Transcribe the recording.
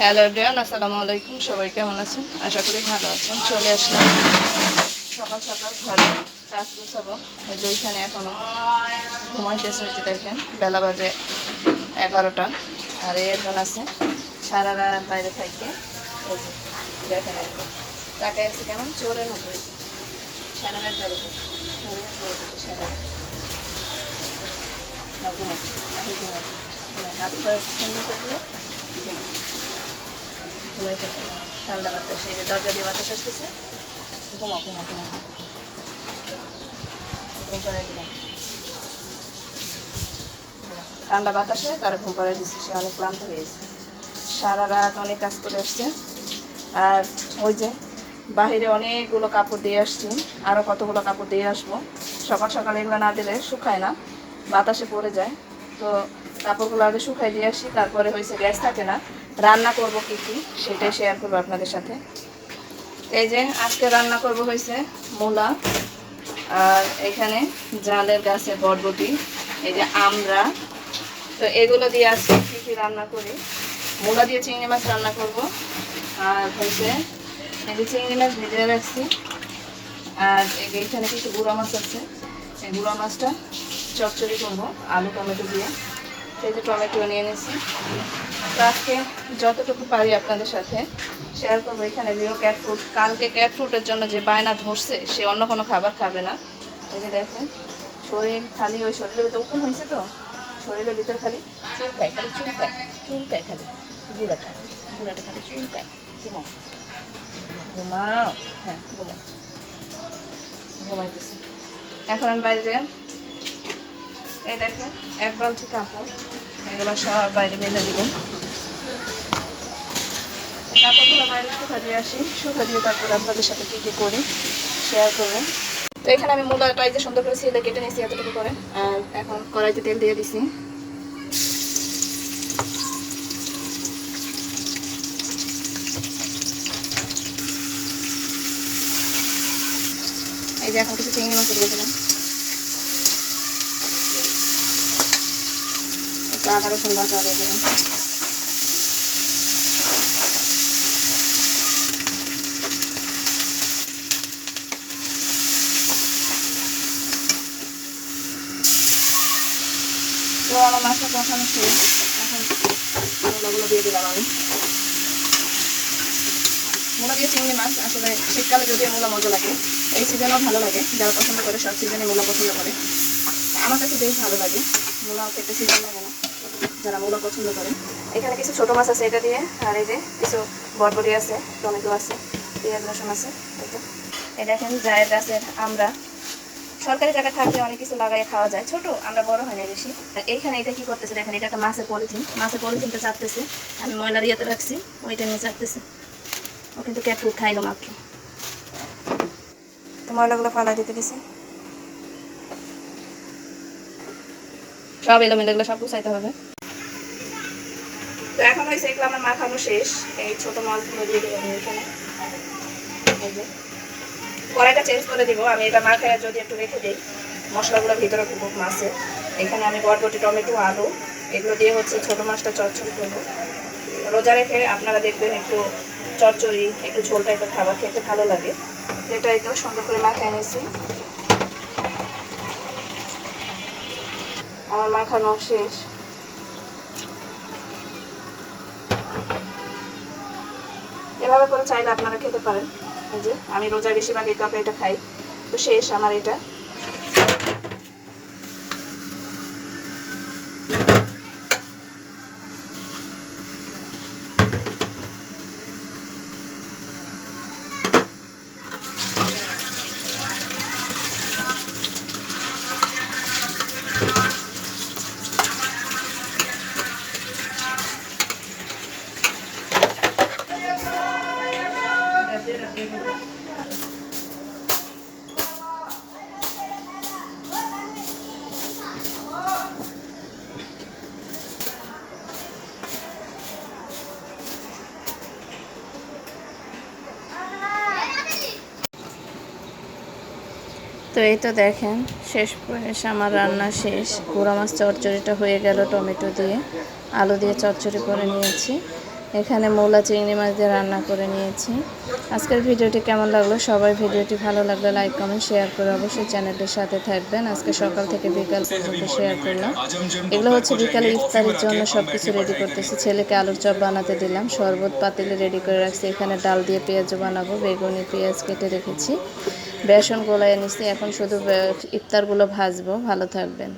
Hello everyone আসসালামু আলাইকুম, সবাই কেমন আছেন? আশা করি ভালো আছেন। চলে আসলাম। সকাল সকাল ঘরে। কাজ গুছাবো। ওইখানে এখনও ঘুমাইতেছে হচ্ছে দেখেন, বেলা বাজে এগারোটা। আর একজন আছে, সারা রাত বাইরে থাকে। দেখেন তাকে আছে কেমন? চোরের মতো। সারা রাত সারা রাত। এখন সুন্দর করে দিলে ঘুমায়। ঠান্ডা দরজা দিয়ে ঠান্ডা বাতাসে তার ঘুম পাড়াই দিচ্ছে সে অনেক ক্লান্ত হয়ে গেছে। সারা রাত অনেক কাজ করে আসছে। আর ওই যে বাহিরে অনেকগুলো কাপড় দিয়ে আসছি আরও কতগুলো কাপড় দিয়ে আসব। সকাল সকাল এগুলো না দিলে শুকায় না, বাতাসে পড়ে যায়। তো কাপড়গুলো আগে শুকাই দিয়ে আসি, তারপরে হয়েছে গ্যাস থাকে না, রান্না করব কি কি সেটাই শেয়ার করব আপনাদের সাথে। এই যে আজকে রান্না করব হয়েছে মূলা, আর এখানে জালের গাছের বরবটি, এই যে আমরা তো এগুলো দিয়ে আজকে কী কী রান্না করি? মূলা দিয়ে চিংড়ি মাছ রান্না করব, আর হয়েছে এই যে চিংড়ি মাছ ভেজে রাখছি, আর এখানে কিছু গুঁড়া মাছ আছে, এই গুঁড়া মাছটা চচ্চড়ি করব, আলু টমেটো দিয়ে। সেই যে টমেটো নিয়ে নিয়েছি। তো যতটুকু পারি আপনাদের সাথে শেয়ার করব। এখানে যে ক্যাট ফ্রুট কালকে ক্যাট ফ্রুটের জন্য যে বায়না ধরছে, সে অন্য কোনো খাবার খাবে না। এই যে দেখেন, শরীর খালি, ওই শরীরের ভিতরে উঠুন হয়েছে তো? শরীরের ভিতরে খালি চুলকায় খালি চুলকায় চুলকায় খালি। বুড়াটা বুড়াটা খালি চুলকায় ঘুমাও। ঘুমাও। হ্যাঁ ঘুমাও। ঘুমাইতেছি। এখন আমি বাইরে এই দিয়ে আপনাদের সাথে করি শেয়ার এখানে আমি সুন্দর করে কেটে নিয়েছি এতটুকু করে। এখন কড়াইতে তেল দিয়ে দিছি। এই যে এখন কিছু চিংড়ি মাছ দিলাম একটু আদা রসুন বাটা দিয়ে তো আমার মাছটা কষানো শেষ এখন মূলাগুলো দিয়ে দিলাম আমি। মূলা দিয়ে চিংড়ি মাছ, আসলে শীতকালে যদি মূলা মজা লাগে, এই সিজনেও ভালো লাগে, যারা পছন্দ করে সব সিজনে মূলা পছন্দ করে। আমার কাছে বেশ ভালো লাগে মূলা খেতে সিজন লাগে না। যারা মূলা পছন্দ করে। এখানে কিছু ছোট মাছ আছে, এটা দিয়ে, আর এই যে কিছু বরবটি আছে, টমেটো আছে, পেঁয়াজ, রসুন আছে, এই দেখেন, জায়ের গাছের আমরা। সরকারি জায়গা থাকলে অনেক কিছু লাগাই খাওয়া যায়। ছোট, আমরা বড় হয় না বেশি। এইখানে এটা কি করতেছে, দেখেন, এটা একটা মাছের পলিথিন। মাছের পলিথিনটা চাপতেছে, আমি ময়লার ইয়েতে রাখছি, ওইটা নিয়ে চাপতেছে। ও কিন্তু ক্যাট ফুড খাইলো মাত্র। তো ময়লাগুলো ফালাই দিতে দিছে। সব এলোমেলো এগুলো সব গুছাইতে হবে। তো এখন হয়েছে এগুলো আমার মাখানো শেষ, এই ছোট মাছগুলো দিয়ে দেবো আমি এখানে কড়াইটা চেঞ্জ করে দিব, আমি এটা মাখায় যদি একটু রেখে দিই। মশলাগুলো ভিতরে ঢুকুক মাছের এখানে আমি বরবটি, টমেটো, আলু, এগুলো দিয়ে হচ্ছে ছোট মাছটা চচ্চড়ি করব। রোজা রেখে আপনারা দেখবেন একটু চচ্চড়ি, একটু ঝোল টাইপের খাবার খেতে ভালো লাগে। যেটা একদম সুন্দর করে মাখায় নিয়েছি। আমার মাখানো শেষ। এভাবে করে চাইলে আপনারা খেতে পারেন। এই যে, আমি রোজা বেশিরভাগ এই কাপে এটা খাই। তো শেষ আমার এটা। তো এই তো দেখেন, শেষ আমার রান্না শেষ। গুঁড়া মাছ চচ্চড়িটা হয়ে গেল টমেটো দিয়ে। আলু দিয়ে চচ্চড়ি করে নিয়েছি। এখানে মৌলা চিংড়ি মাছ দিয়ে রান্না করে নিয়েছি। আজকের ভিডিওটি কেমন লাগল? সবাই ভিডিওটি ভালো লাগলে লাইক, কমেন্ট, শেয়ার করে অবশ্যই চ্যানেলটির সাথে থাকবেন। আজকে সকাল থেকে বিকাল পর্যন্ত শেয়ার করলাম। এগুলো হচ্ছে বিকালে ইফতারের জন্য সব কিছু রেডি করতেছি। ছেলেকে আলুর চপ বানাতে দিলাম। শরবত, পাতিলে রেডি করে রাখছি। এখানে ডাল দিয়ে পেঁয়াজ বানাবো, বেগুনি, পেঁয়াজ কেটে রেখেছি। বেসন গোলায় নিচ্ছি এখন শুধু ইফতারগুলো ভাজবো। ভালো থাকবেন।